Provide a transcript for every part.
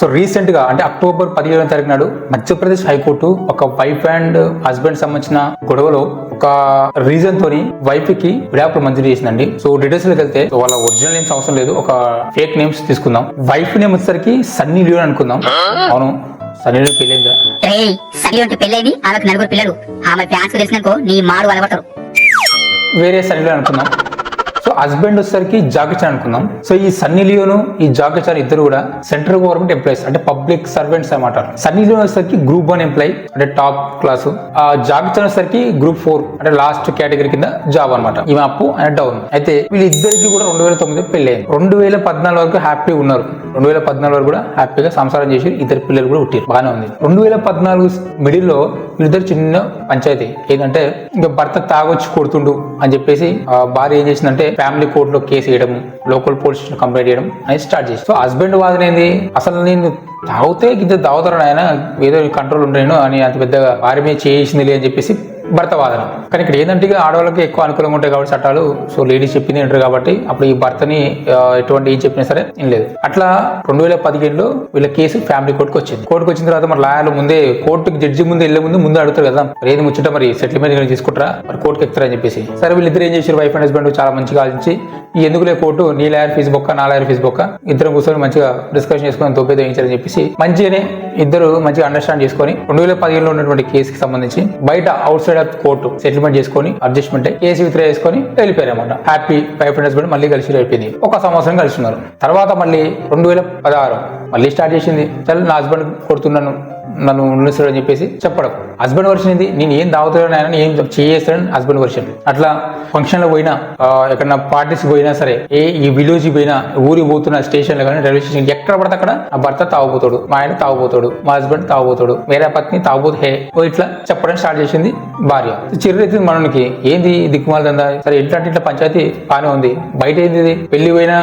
So రీసెంట్గా అంటే October పదిహేడవ తారీఖు నాడు మధ్యప్రదేశ్ హైకోర్టు ఒక వైఫ్ అండ్ హస్బెండ్ సంబంధించిన గొడవలో ఒక రీజన్ తోని వైఫ్కి విడాకులు మంజూరు చేసిందండి. సో డీటెయిల్స్లోకి వెళ్తే వాళ్ళ ఒరిజినల్ నేమ్స్ అవసరం లేదు ఒక ఫేక్ నేమ్స్ తీసుకుందాం. వైఫ్ నేమ్ వచ్చేసరికి సన్నీ లియోన్ అనుకుందాం. అవును సన్నీ లియోన్ పెళ్ళైందా పెళ్ళైంది ఆమెకు నలుగురు పిల్లలు. ఆమె ఫ్యాన్స్ తెలిసినకో నీ మాడు అలవటరు. వేరే సన్నీ లియోన్ అనుకుందాం. సో హస్బెండ్ వచ్చేసరికి జాకీ అనుకుందాం. సో ఈ సన్నీ లియోను ఈ జాకీ ఇద్దరు కూడా సెంట్రల్ గవర్నమెంట్ ఎంప్లాయీస్ అంటే పబ్లిక్ సర్వెంట్స్ అన్నమాట. సన్నీ లియోన్ వచ్చేసరికి గ్రూప్ వన్ ఎంప్లాయీ అంటే టాప్ క్లాస్. ఆ జాకీ వచ్చేసరికి గ్రూప్ ఫోర్ అంటే లాస్ట్ కేటగిరీ కింద జాబ్ అనమాట ఈమె అప్ అండ్ డౌన్. అయితే వీళ్ళిద్దరికి కూడా రెండు వేల తొమ్మిది పెళ్ళైంది రెండు వేల పద్నాలుగు వరకు హ్యాపీగా ఉన్నారు. రెండు వేల పద్నాలుగు వరకు కూడా హ్యాపీగా సంసారం చేసి ఇద్దరు పిల్లలు కూడా పుట్టారు బాగానే ఉంది. రెండు వేల పద్నాలుగు మిడిల్లో వీళ్ళిద్దరు చిన్న పంచాయతీ. ఏంటంటే ఇంకా భర్త తాగొచ్చి కొడుతుండు అని చెప్పేసి భార్య ఏం చేసిందంటే ఫ్యామిలీ కోర్టులో కేసు వేయడం లోకల్ పోలీస్ స్టేషన్ కంప్లైంట్ చేయడం అనేది స్టార్ట్ చేసి సో హస్బెండ్ వాదన ఏంది? అసలు నేను తాగితే గిద్ద తాగుతారు ఆయన ఏదో కంట్రోల్ ఉండేను అని అంత పెద్దగా వారి మీద చేసింది లే అని చెప్పేసి భర్త వాదన కానీ ఇక్కడ ఏంటంటే ఆడవాళ్ళకి ఎక్కువ అనుకూలంగా ఉంటాయి కాబట్టి చట్టాలు. సో లేడీస్ చెప్పింది వింటారు కాబట్టి అప్పుడు ఈ భర్తని ఎటువంటి ఏం చెప్పినా సరే ఏం లేదు. అట్లా రెండు వేల పదిహేడులో వీళ్ళ కేసు ఫ్యామిలీ కోర్టుకు వచ్చింది. కోర్టుకు వచ్చిన తర్వాత మరి లాయర్లు ముందే కోర్టుకి జడ్జి ముందు వెళ్ళే ముందు ముందు అడుగుతారు కదా. మరి ఏది ముచ్చట మరి? సెటిల్మెంట్ తీసుకుంటారా? మరి కోర్టుకి ఎక్కుతారని చెప్పేసి. సరే వీళ్ళిద్దరు ఏం చేశారు? వైఫ్ అండ్ హస్బెండ్ చాలా మంచిగా ఆలోచించి ఈ ఎందుకులే కోర్టు? నీ లాయర్ ఫీజు బొక్క నా లాయర్ ఫీజు బొక్క. ఇద్దరు కూర్చొని మంచిగా డిస్కషన్ చేసుకొని తొప్పే వేయించారని చెప్పేసి మంచిగానే ఇద్దరు మంచిగా అండర్స్టాండ్ చేసుకొని రెండు వేల పదిహేనులో ఉన్నటువంటి కేసుకి సంబంధించి బయట అవుట్ సైడ్ కోర్టు సెటిల్మెంట్ చేసుకొని అడ్జస్ట్మెంట్ కేసు విత్డ్రా చేసుకొని వెళ్ళిపోయారు అనమాట హ్యాపీ వైఫ్ అండ్ హస్బెండ్ మళ్ళీ కలిసి అయిపోయింది ఒక సంవత్సరం కలిసి ఉన్నారు. తర్వాత మళ్ళీ రెండు వేల పదహారు. మళ్ళీ స్టార్ట్ చేసింది. చల్ నా హస్బెండ్ కొడుతున్నాను. నన్ను ఉండేస్తాడు అని చెప్పేసి చెప్పడం హస్బెండ్ వర్షన్ ఇది నేను ఏం తాగుతాడని ఆయన ఏం చేస్తాడని హస్బెండ్ వర్షన్. అట్లా ఫంక్షన్లో పోయినా ఎక్కడన్నా పార్టీస్ పోయినా సరే ఏ ఈ విలేజ్ పోయినా ఊరికి పోతున్న స్టేషన్లో కానీ రైల్వే స్టేషన్ ఎక్కడ పడితే అక్కడ ఆ భర్త తాగుపోతాడు మా ఆయన తాగుపోతాడు మా హస్బెండ్ తాగుపోతాడు వేరే పత్ని తాగుపోతు హే ఓ ఇట్లా చెప్పడం స్టార్ట్ చేసింది భార్య. చిరురైతుంది మనకి ఏంది దిక్కుమాల దందా? సరే ఎట్లాంటి ఇట్లా పంచాయతీ బాగానే ఉంది. బయట ఏంది ఇది? పెళ్ళి పోయినా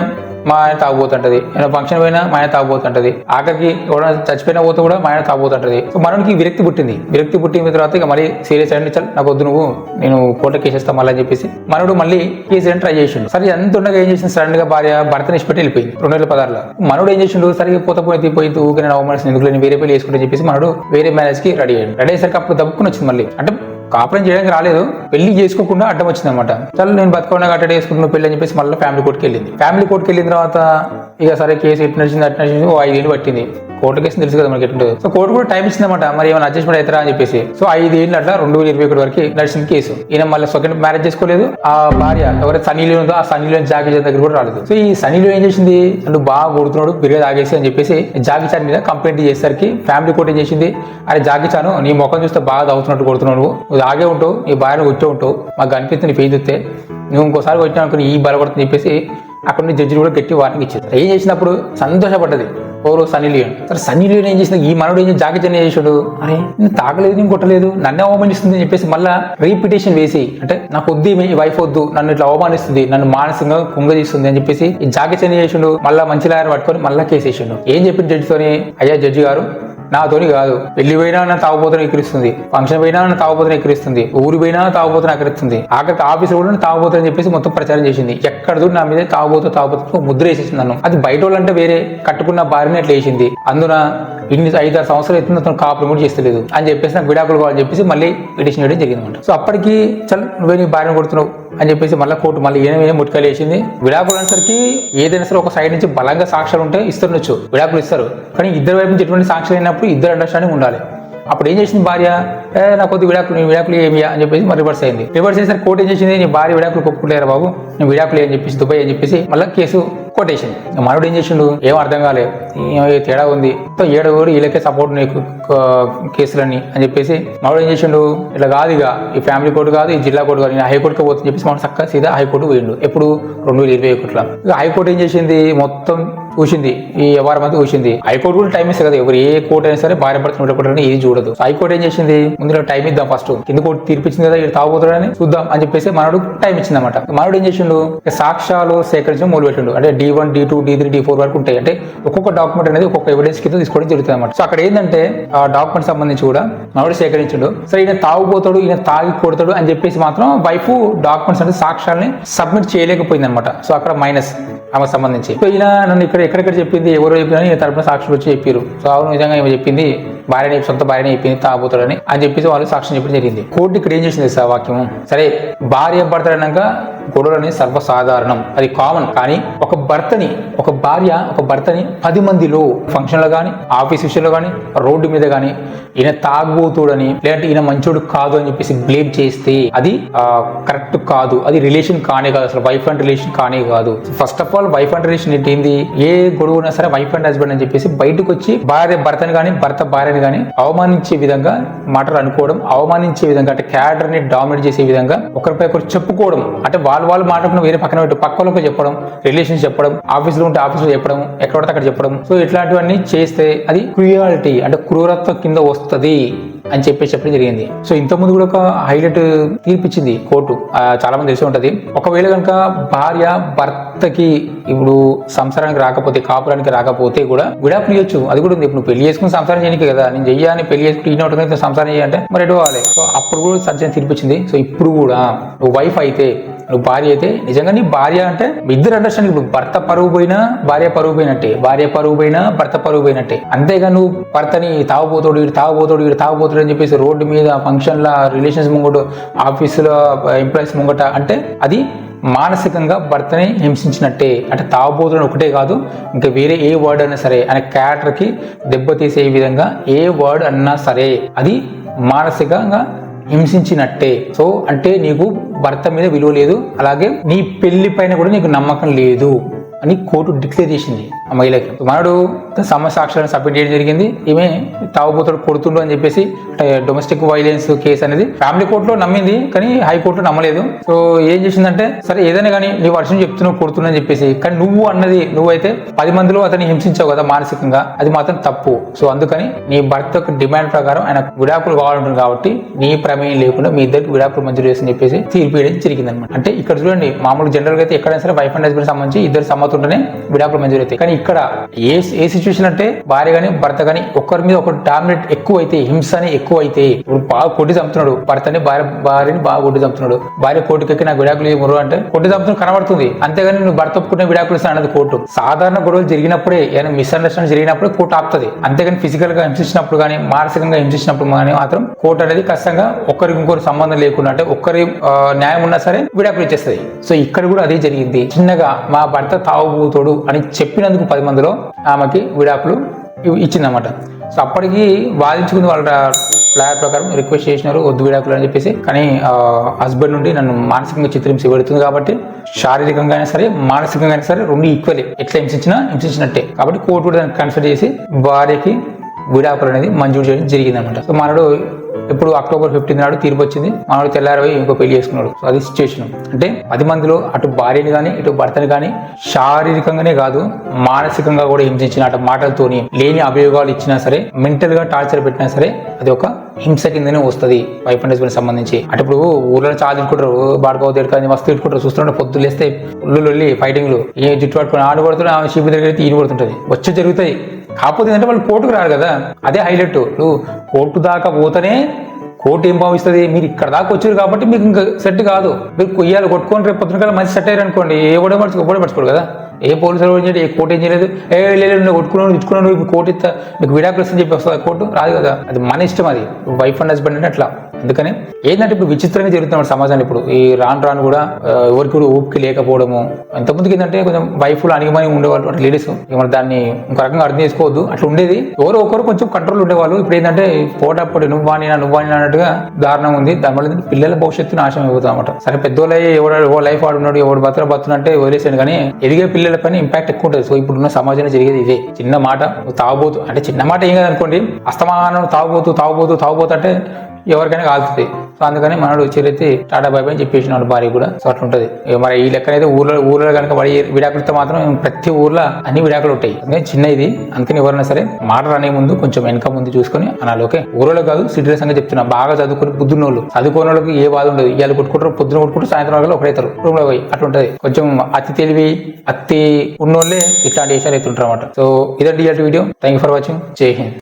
మా ఆయన తాగుబోతుంటది. ఏమైనా ఫంక్షన్ పోయినా మా ఆయన తాగుబోతుంటది. ఆఖరికి ఎవరైనా చచ్చిపోయినా పోతే కూడా మా ఆయన తాగుబోతుంటది. సో మనకి విరక్తి పుట్టింది. విరక్తి పుట్టిన తర్వాత ఇక మళ్ళీ సీరియస్ అయ్యండి చల్ నాకు వద్దు నువ్వు నేను కోర్టు కేసేస్తా మళ్ళీ అని చెప్పేసి మనడు మళ్ళీ కేసు ట్రై చేసిండు. సరే ఎంత ఉండగా ఏం చేసింది సడన్గా భార్య భర్తని ఇష్టపెట్టి వెళ్ళిపోయింది. రెండు వేల పదార్లో మనడు ఏం చేసిండు? సరిగ్గా పోత పోయి పోయి ఊరికి నేను అవమానిస్తుంది ఎందుకు నేను వేరే పెళ్ళి చేసుకుంటే చెప్పేసి మనడు వేరే మ్యారేజ్కి రెడీ అయ్యాడు. రెడీ అయ్యేసరికి అప్పుడు దప్పుకుని వచ్చింది మళ్ళీ. అంటే కాపురం చేయడానికి రాలేదు. పెళ్ళి చేసుకోకుండా అడ్డం వచ్చింది అనమాట చాలా నేను బతకుండా అట్టడే చేసుకుంటున్నా పెళ్ళి అని చెప్పేసి మళ్ళీ ఫ్యామిలీ కోర్టుకి వెళ్ళింది. ఫ్యామిలీ కోర్టుకి వెళ్ళిన తర్వాత ఇక సరే కేసు ఎట్టు నడిచింది అట్టు నడిచింది ఓ ఐదేళ్ళు పట్టింది. కోర్టు కేసు తెలుసు కదా మనకి ఎట్టుంటుంది సో కోర్టు కూడా టైం ఇచ్చిందన్నమాట. మరి ఏమైనా అడ్జస్ట్మెంట్ అవుతారా అని చెప్పేసి. సో ఐదేళ్ళు అట్లా రెండు వేల ఇరవై ఒకటి వరకు నడిచిన కేసు. ఈయన మళ్ళీ సెకండ్ మ్యారేజ్ చేసుకోలేదు. ఆ భార్య ఎవరైతే సనీలో ఉందో ఆ సనీలో జాకీ చాన్ దగ్గర కూడా రాలేదు. సో ఈ సనీలో ఏం చేసింది? అంటే బాగా కొడుతున్నాడు బిరిగా తాగేసి అని చెప్పేసి జాకీ చాన్ మీద కంప్లైంట్ చేసేసరికి ఫ్యామిలీ కోర్టు ఏం చేసింది? అరే జాకీ చాను నీ ముఖం చూస్తే బాగా తాగుతున్నట్టు కొడుతున్నావు నువ్వు. తాగే ఉంటావు నీ భార్యను కొట్టే ఉంటావు. మాకు కనిపిస్తుంది నీ ఫేస్ చూస్తే. నువ్వు ఇంకోసారి వచ్చినా అనుకుని ఈ బలపడుతుంది చెప్పేసి అక్కడ నుంచి జడ్జిలు కూడా గట్టి వార్నింగ్ ఇచ్చేది ఏం చేసినప్పుడు సంతోషపడ్డది. ఓరు సన్నీ లియోన్. సరే సన్నీ లియోన్ ఏం చేసింది? ఈ మనోడు ఏం ఏం చేసాడు? అరే. నేను తాగలేదు నేను కొట్టలేదు నన్నే అవమానిస్తుంది అని చెప్పేసి మళ్ళా రీపిటేషన్ వేసి అంటే నాకు వద్దు ఈ వైఫ్ వద్దు నన్ను ఇట్లా అవమానిస్తుంది నన్ను మానసికంగా కుంగదీస్తుంది అని చెప్పేసి ఈ ఏం చేసిండు మళ్ళా మంచి లాయర్ పట్టుకొని మళ్ళా కేసు వేసిండు ఏం చెప్పింది జడ్జితోని? అయ్యా జడ్జి గారు నాతోని కాదు. పెళ్ళి పోయినా నన్ను తాగుపోతున్న ఎక్కిరిస్తుంది. ఫంక్షన్ పోయినా నన్ను తాగుపోతున్న ఎక్కిరిస్తుంది. ఊరి పోయినా తాగుపోతున్న ఎక్కిరిస్తుంది. ఆఖరికి ఆఫీస్ కూడా తాగుపోతుందని చెప్పేసి మొత్తం ప్రచారం చేసింది. ఎక్కడ చూడు నా మీద తాగుపోతూ తాగుపోతూ ముద్ర వేసేసింది నన్ను. అది బయట వాళ్ళంటే వేరే. కట్టుకున్న భార్యని అట్లా వేసింది. అందున ఇన్ని ఆరు సంవత్సరాలు ఎత్తుంది అతను కాపు కూడా చేస్తలేదు. అని చెప్పేసి నాకు విడాకులు కావాలని చెప్పేసి మళ్ళీ పిటిషన్ వేయడం జరిగింది అనమాట సో అప్పటికి చల్ నువ్వే నీ భార్యను కొడుతున్నావు అని చెప్పేసి మళ్ళీ కోర్టు మళ్ళీ ఏమేమి ముట్టుకలు వేసింది. విడాకులు అనేసరికి ఏదైనా సరే ఒక సైడ్ నుంచి బలంగా సాక్ష్యాలు ఉంటే ఇస్తుండొచ్చు విడాకులు ఇస్తారు. కానీ ఇద్దరు వైపు నుంచి ఎటువంటి సాక్ష్యాలు అయినప్పుడు ఇద్దరు అండర్స్టాండింగ్ ఉండాలి. అప్పుడు ఏం చేసింది భార్య? ఏ నా కొద్ది విడాకులు నీ విడాకులు ఏమి అని చెప్పేసి మరి రివర్స్ అయింది. రివర్స్ చేసిన కోర్టు ఏం చేసింది? నీ భార్య విడాకులు ఒప్పుకుంటారా బాబు నీ విడాకులు అని చెప్పేసి దుబాయ్ అని చెప్పేసి మళ్ళీ కేసు కొట్టేసింది మనోడు ఏం చేసిండు? ఏం అర్థం కాలేదు తేడా ఉంది. ఏడు కూడా వీళ్ళకే సపోర్ట్ నీకు కేసులన్నీ కేసులని అని చెప్పేసి మనోడు ఏం చేసిండు? ఇట్లా కాదు ఇక. ఈ ఫ్యామిలీ కోర్టు కాదు ఈ జిల్లా కోర్టు కాదు నేను హైకోర్టుకి పోతుంది చెప్పేసి మనం చక్కగా సీదా హైకోర్టు పోయిండు. ఎప్పుడు రెండు వేల ఇరవై ఒకటిలో. ఇక హైకోర్టు ఏం చేసింది? మొత్తం చూసింది ఈ వ్యవహారం అయితే చూసింది హైకోర్టు కూడా టైం ఇస్తారు కదా ఎవరు ఏ కోర్టు అయినా సరే భార్య భర్త ఉండకూడదని ఏది చూడదు. హైకోర్టు ఏం చేసింది? ముందు టైం ఇద్దాం ఫస్ట్. కింద కోర్టు తీర్పిచ్చింది కదా ఇది తాగుపోతాడని చూద్దాం అని చెప్పేసి మనోడు టైం ఇచ్చింది అనమాట ఏం చేసిండు? సాక్ష్యాలు సేకరించడం మొదలు పెట్టిండు. అంటే D one D two D three D four వరకు ఉంటాయి. అంటే ఒక్కొక్క డాక్యుమెంట్ అనేది ఒక్కొక్క ఎవిడెన్స్ కింద తీసుకోవడం జరుగుతుంది అనమాట సో అక్కడ ఏంటంటే ఆ డాక్యుమెంట్ సంబంధించి కూడా మనడు సేకరించడు. సరే ఈయన తాగుపోతాడు ఈయన తాగి కొడతాడు అని చెప్పేసి మాత్రం వైఫ్ డాక్యుమెంట్స్ అంటే సాక్ష్యాలని సబ్మిట్ చేయలేకపోయింది అనమాట సో అక్కడ మైనస్ ఆమెకు సంబంధించి. సో ఈయన నన్ను ఇక్కడ ఎక్కడెక్కడ చెప్పింది ఎవరో చెప్పినా తరపున సాక్షులు వచ్చి చెప్పారు సో అవును నిజంగా ఏమో చెప్పింది. భార్యని సొంత భార్యని చెప్పింది తాగుతాడని అని చెప్పేసి వాళ్ళు సాక్ష్యం చెప్పడం జరిగింది. కోర్టు ఇక్కడ ఏం చేసింది సార్ వాక్యం సరే భార్య భర్తలన్నాక గొడవలు అనేది సర్వసాధారణం. అది కామన్. కానీ ఒక భర్తని ఒక భార్య ఒక భర్తని పది మందిలో ఫంక్షన్లో కానీ ఆఫీస్ విషయంలో కానీ రోడ్డు మీద కానీ ఈయన తాగుబోతుడని లేదంటే ఈయన మంచోడు కాదు అని చెప్పేసి బ్లేమ్ చేస్తే అది కరెక్ట్ కాదు. అది రిలేషన్ కానే కాదు అసలు. వైఫ్ అండ్ రిలేషన్ కానే కాదు. First of all wife and relation ఏంటి? ఏ గొడవ ఉన్నా సరే వైఫ్ అండ్ హస్బెండ్ అని చెప్పేసి బయటకు వచ్చి భార్య భర్తని కానీ భర్త భార్యని కానీ అవమానించే విధంగా మాటలు అనుకోవడం అవమానించే విధంగా అంటే క్యాడర్ని డామినేట్ చేసే విధంగా ఒకరిపై ఒకరు చెప్పుకోవడం. అంటే వాళ్ళు వాళ్ళు మాట్లాడుకున్న వేరే పక్కన పెట్టి పక్క వాళ్ళకి చెప్పడం రిలేషన్ చెప్పడం ఆఫీస్లో ఉంటే ఆఫీసులో చెప్పడం ఎక్కడ పడితే అక్కడ చెప్పడం. సో ఇట్లాంటివన్నీ చేస్తే అది క్రుయాలిటీ అంటే క్రూరత్వం కింద వస్తుంది. అని చెప్పేసి చెప్పడం జరిగింది. సో ఇంత ముందు కూడా ఒక హైలైట్ తీర్పిచ్చింది కోర్టు. చాలా మంది తెలిసి ఉంటది. ఒకవేళ కనుక భార్య భర్తకి ఇప్పుడు సంసారానికి రాకపోతే కాపురానికి రాకపోతే కూడా విడాకులు చేయొచ్చు అది కూడా ఉంది. ఇప్పుడు పెళ్ళి చేసుకుని సంసారం చేయడానికి కదా. నేను చెయ్యాలని పెళ్ళి చేసుకుని ఈయన ఒకటి సంసారం చేయాలంటే మరి ఎటు సో అప్పుడు కూడా సత్యం తీర్పిచ్చింది. సో ఇప్పుడు కూడా వైఫ్ అయితే నువ్వు భార్య అయితే నిజంగా నీ భార్య అంటే ఇద్దరు అండర్స్టాండింగ్ ఇప్పుడు భర్త పరువు పోయినా భార్య పరువు పోయినట్టే భార్య పరువు పోయినా భర్త పరువు పోయినట్టే. అంతేగా నువ్వు భర్తని తాగుపోతాడు వీడు తాగుపోతాడు వీడు తాగుపోతాడు అని చెప్పేసి రోడ్డు మీద ఫంక్షన్ల రిలేషన్స్ ముంగట ఆఫీసులో ఎంప్లాయీస్ ముంగట అంటే అది మానసికంగా భర్తని హింసించినట్టే. అంటే తాగుబోతుడు ఒకటే కాదు ఇంకా వేరే ఏ వర్డ్ అయినా సరే ఆయన క్యారెక్టర్కి దెబ్బతీసే విధంగా ఏ వర్డ్ అన్నా సరే అది మానసికంగా హింసించినట్టే. సో అంటే నీకు భర్త మీద విలువ లేదు అలాగే నీ పెళ్ళి పైన కూడా నీకు నమ్మకం లేదు. అని కోర్టు డిక్లేర్ చేసింది ఆ మహిళకి. మనడు సమ సాక్ష్యాలను సబ్మిట్ చేయడం జరిగింది. ఈమె తాగుబోతుడు కొడుతుండు అని చెప్పేసి డొమెస్టిక్ వైలెన్స్ కేసు అనేది ఫ్యామిలీ కోర్టులో నమ్మింది కానీ హైకోర్టులో నమ్మలేదు. సో ఏం చేసిందంటే సరే ఏదైనా కానీ నీ వర్షం చెప్తున్నావు కొడుతున్నా అని చెప్పేసి కానీ నువ్వు అన్నది నువ్వైతే పది మందిలో అతన్ని హింసించావు కదా మానసికంగా అది మాత్రం తప్పు. సో అందుకని నీ భర్త డిమాండ్ ప్రకారం ఆయన విడాకులు కావాలంటుంది కాబట్టి నీ ప్రమేయం లేకుండా మీ ఇద్దరికి విడాకులు మంజూరు చేసి చెప్పేసి తీర్పు వేయడం జరిగింది అనమాట అంటే ఇక్కడ చూడండి మామూలు జనరల్గా అయితే ఎక్కడైనా సరే వైఫ్ అండ్ హస్బెండ్ సంబంధించి ఇద్దరు సమ అవుతుంటేనే విడాకులు మంజూరు అవుతాయి. కానీ ఇక్కడ ఏ ఏ సిచ్యువేషన్ అంటే భార్య కానీ భర్త కానీ ఒకరి మీద ఒక డామినేట్ ఎక్కువ అయితే హింసని ఎక్కువ అయితే ఇప్పుడు బాగా కొట్టి చంపుతున్నాడు. భర్తని భార్య భార్యని బాగా కొట్టి చంపుతున్నాడు. భార్య కోర్టుకి నాకు విడాకులు ఏమరు అంటే కొట్టి చంపుతున్న కనబడుతుంది. అంతేగాని నువ్వు భర్త ఒప్పుకునే విడాకులు ఇస్తాను అన్నది కోర్టు. సాధారణ గొడవలు జరిగినప్పుడే ఏదైనా మిస్అండర్స్టాండింగ్ జరిగినప్పుడే కోర్టు ఆపుతుంది. అంతేగాని ఫిజికల్గా హింసించినప్పుడు కానీ మానసికంగా హింసించినప్పుడు కానీ మాత్రం కోర్టు అనేది ఖచ్చితంగా ఒకరికి ఇంకొకరు సంబంధం లేకుండా అంటే ఒక్కరి న్యాయం ఉన్నా సరే విడాకులు ఇచ్చేస్తుంది. సో ఇక్కడ కూడా అదే జరిగింది. చిన్నగా మా భర్త తాగుబోతుడు అని చెప్పినందుకు పది మందిలో ఆమెకి విడాకులు ఇచ్చిందన్నమాట. సో అప్పటికి వాదించుకుంది వాళ్ళ ప్లాయర్ ప్రకారం రిక్వెస్ట్ చేసినారు వద్దు విడాకులు అని చెప్పేసి. కానీ హస్బెండ్ నుండి నన్ను మానసికంగా చిత్రహింస పెడుతుంది కాబట్టి శారీరకంగా అయినా సరే మానసికంగా అయినా సరే రెండు ఈక్వలే ఎట్లా హింసించినా హింసించినట్టే. కాబట్టి కోర్టు కూడా దాన్ని కన్సిడర్ చేసి భార్యకి విడాకులు అనేది మంజూరు చేయడం జరిగింది అనమాట సో మనడు ఇప్పుడు అక్టోబర్ ఫిఫ్టీన్ నాడు తీర్పు వచ్చింది. మనవాడు తెల్లారపోయి ఇంకో పెళ్ళి చేసుకున్నాడు. సో అది సిచ్యువేషన్ అంటే పది మందిలో అటు భార్యని కానీ ఇటు భర్తని కానీ శారీరకంగానే కాదు మానసికంగా కూడా హింసించిన అటు మాటలతోని లేని అభియోగాలు ఇచ్చినా సరే మెంటల్గా టార్చర్ పెట్టినా సరే అది ఒక హింస కిందనే వస్తుంది. వైఫ్ అండ్ హస్బెండ్ సంబంధించి. అంటే ఇప్పుడు ఊర్లో చాలా తిట్టుకుంటారు. బాడుకో తిట్టుకొని మస్తు తిట్టుకుంటారు. చూస్తుంటే పొద్దులు లేస్తే ఉల్లు లొల్లి ఫైటింగ్లు ఏ జుట్టు పట్టుకొని ఆడు పడుతున్నా ఆమె షీపు దగ్గర ఈడు పడుతుంటది. వచ్చి జరుగుతాయి. కాకపోతే ఏంటంటే వాళ్ళు కోర్టుకు రారు కదా. అదే హైలైట్. నువ్వు కోర్టు దాకా పోతేనే కోర్టు ఏం భావిస్తుంది మీరు ఇక్కడ దాకా వచ్చారు కాబట్టి మీకు ఇంకా సెట్ కాదు. మీరు కొయ్యాలి కొట్టుకొని రేపు పొద్దున కదా మంచి సెట్ అయ్యారు అనుకోండి ఏ కూడా మర్చి కూడా పడుచుకోడు కదా. ఏ పోలీసులు ఏం చేయలేదు ఏ కోర్టు ఏం చేయలేదు. ఏ లేదు నువ్వు కొట్టుకున్నావు ఇచ్చుకున్నావు ఇప్పుడు కోర్టు ఇస్తా మీకు విడాకులు ఇస్తుందని చెప్పి వస్తుంది కోర్టు? రాదు కదా. అది మన ఇష్టం అది. వైఫ్ అండ్ హస్బెండ్ అంటే అట్లా. అందుకని ఏంటంటే ఇప్పుడు విచిత్రంగా జరుగుతున్న సమాజాన్ని ఇప్పుడు ఈ రాను రాను కూడా ఎవరికి కూడా ఊపికి లేకపోవడము ఎంతమందికి ఏంటంటే కొంచెం వైఫ్లు అణిగిమని ఉండేవాళ్ళు అట్లా లేడీస్ మన దాన్ని ఇంకో రకంగా అర్థం చేసుకోవద్దు అట్లా ఉండేది. ఎవరో ఒకరు కొంచెం కంట్రోల్ ఉండేవాళ్ళు. ఇప్పుడు ఏంటంటే పోటప్పుడు నువ్వు నువ్వాని నువ్వు వాణినా అన్నట్టుగా దారుణం ఉంది. దానివల్ల పిల్లల భవిష్యత్తు నాశనం అయిపోతుంది అనమాట సరే పెద్దోళ్ళు ఎవడు ఎవరు లైఫ్ ఆడున్నాడు ఎవడు బతర బతునంటే వదిలేసాను కానీ ఎదిగే పిల్లల పైన ఇంపాక్ట్ ఎక్కువ ఉంటుంది. సో ఇప్పుడున్న సమాజంలో జరిగేది ఇదే. చిన్న మాట నువ్వు తాగుబోతు. అంటే చిన్న మాట ఏం కాదు అనుకోండి అస్తమానం తాగుబోతు తాగుబోతు తాగుబోతు అంటే ఎవరికైనా కాలుతుంది సో అందుకని మనడు చిరైతే టాటా బాయ్ అని చెప్పేసినాడు భార్య కూడా. సో అట్లా మరి ఈ లెక్కనైతే ఊర్లో ఊర్లో కనుక పడి విడాకులతో మాత్రం ప్రతి ఊర్లో అన్ని విడాకులు ఉంటాయి. అందుకని చిన్న ఇది అందుకని ఎవరైనా సరే మాట రానే ముందు కొంచెం వెనక ముందు చూసుకొని అనాలి ఓకే? ఊర్లో కాదు సిటీలో సంగతి చెప్తున్నా. బాగా చదువుకుని బుద్ధున్న వాళ్ళు చదువుకున్న వాళ్ళకి ఏ బాధ ఉండదు. ఇవాళ కొట్టుకుంటారు పొద్దున కొట్టుకుంటారు సాయంత్రం వరకు ఒకడైతారు రూమ్లో పోయి అట్లుంటది. కొంచెం అతి తెలివి అతి ఉన్నోళ్ళే ఇట్లాంటి విషయాలు అయితే ఉంటారు అనమాట సో ఇదండి ఇలాంటి video. Thank you for watching Jai Hind